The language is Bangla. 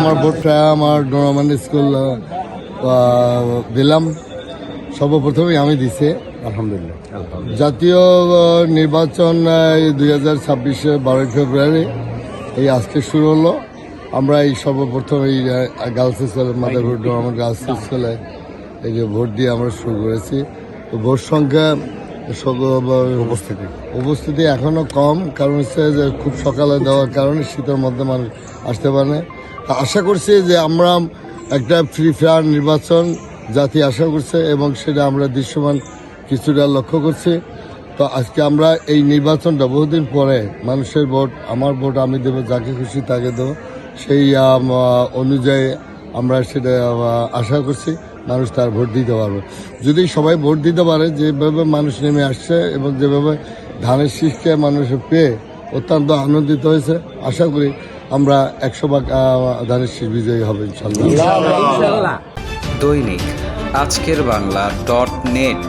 আমার ভোটটা আমার নরমান স্কুল দিলাম। সর্বপ্রথমে আমি দিছি। আলহামদুলিল্লাহ। জাতীয় নির্বাচন দুই হাজার ছাব্বিশে বারোই ফেব্রুয়ারি এই আজকে শুরু হলো। আমরা এই সর্বপ্রথম এই গার্লস স্কুলে মাদারহুড নরমান গার্লস স্কুলে এই যে ভোট দিয়ে আমরা শুরু করেছি। তো ভোট সংখ্যা উপস্থিতি। উপস্থিতি এখনও কম। কারণ হচ্ছে যে খুব সকালে দেওয়ার কারণে শীতের মধ্যে মানুষ আসতে পারে। তা আশা করছি যে আমরা একটা ফ্রি ফায়ার নির্বাচন জাতি আশা করছে এবং সেটা আমরা দৃশ্যমান কিছুটা লক্ষ্য করছি। তো আজকে আমরা এই নির্বাচনটা বহুদিন পরে মানুষের ভোট, আমার ভোট আমি দেবো, যাকে খুশি তাকে দেবো। সেই অনুযায়ী আমরা সেটা আশা করছি মানুষ তার ভোট দিতে পারবে। যদি সবাই ভোট দিতে পারে, যেভাবে মানুষ নেমে আসছে এবং যেভাবে ধানের শীষকে মানুষ পেয়ে অত্যন্ত আনন্দিত হয়েছে, আশা করি আমরা একশো ভাগ ধানের শীষ বিজয়ী হবে ইনশাল্লাহ। দৈনিক আজকের বাংলা ডট নেট।